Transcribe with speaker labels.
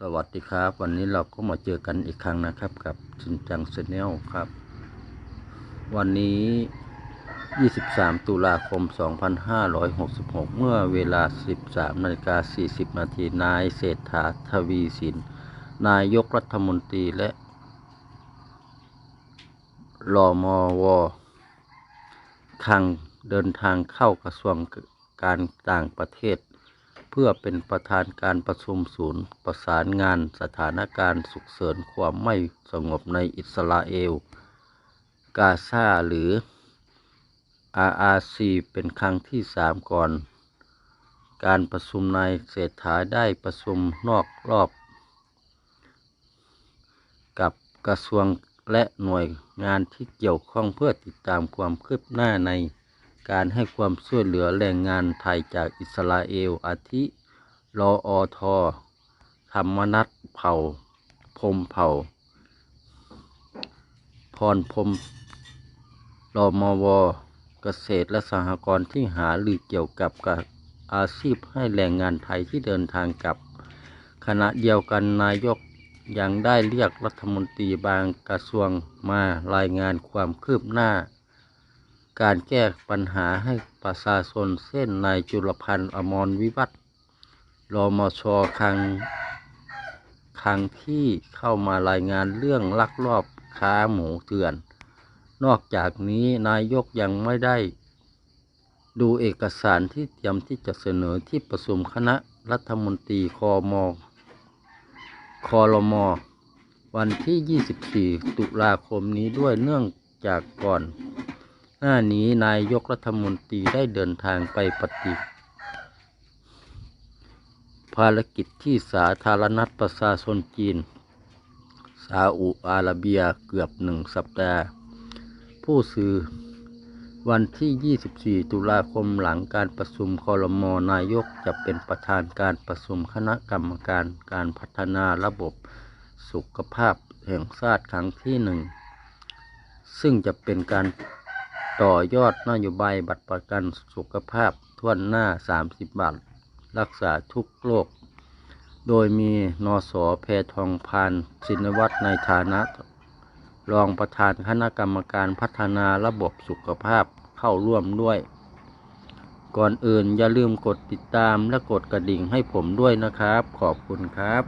Speaker 1: สวัสดีครับ วันนี้เราก็มาเจอกันอีกครั้งนะครับ กับชินจังเซเนลครับ วันนี้ 23 ตุลาคม 2566 เมื่อเวลา 13นาฬิกา40 นาทีนายเศรษฐาทวีสิน นายกรัฐมนตรีและรอมวทางเดินทางเข้ากระทรวงการต่างประเทศ พื่อเป็นประธานการประชุมศูนย์ ประสานงานสถานการณ์ฉุกเฉินความไม่สงบในอิสราเอล กาซาหรือ RRC เป็นครั้งที่สามก่อน การประชุมนายเศรษฐาได้ประชุมนอกรอบ กับกระทรวงและหน่วยงานที่เกี่ยวข้องเพื่อติดตามความคืบหน้าใน การให้ความช่วยเหลือแรงงานไทยจากอิสราเอลอาทิรออทอธรรมนัฐเผ่าพรมเผ่า พรพรมรมวเกษตรและสหกรณ์ที่หาหรือเกี่ยวกับกับอาชีพให้แรงงานไทยที่เดินทางกลับ ขณะเดียวกันนายกยังได้เรียกรัฐมนตรีบางกระทรวงมารายงานความคืบหน้า การแก้ปัญหาให้ประชาชนเส้นนายจุลพันธ์อมรวิวัฒน์รมชครั้งครั้งที่เข้ามารายงานเรื่องลักลอบค้าหมูเถื่อน นอกจากนี้นายกยังไม่ได้ ดูเอกสารที่เตรียมที่จะเสนอที่ประชุมคณะรัฐมนตรีคอมคอรมอวันที่ 24 ตุลาคมนี้ด้วยเนื่องจากก่อน หน้านี้นายกรัฐมนตรีได้เดินทางไปปฏิภารกิจที่สาธารณรัฐประชาชนจีน ซาอุอาระเบียเกือบหนึ่งสัปดาห์ ผู้สื่อวันที่ 24 ตุลาคมหลังการประชุมคอรมอนายกจะเป็นประธานการประชุมคณะกรรมการการพัฒนาระบบสุขภาพแห่งชาติครั้งที่หนึ่ง ซึ่งจะเป็นการ ต่อยอดนโยบายบัตรประกันสุขภาพทั่วหน้า 30 บาท รักษาทุกโรค โดยมีนสแพทองพานชินวัตรในฐานะ รองประธานคณะกรรมการพัฒนาระบบสุขภาพเข้าร่วมด้วย ก่อนอื่นอย่าลืมกดติดตามและกดกระดิ่งให้ผมด้วยนะครับ ขอบคุณครับ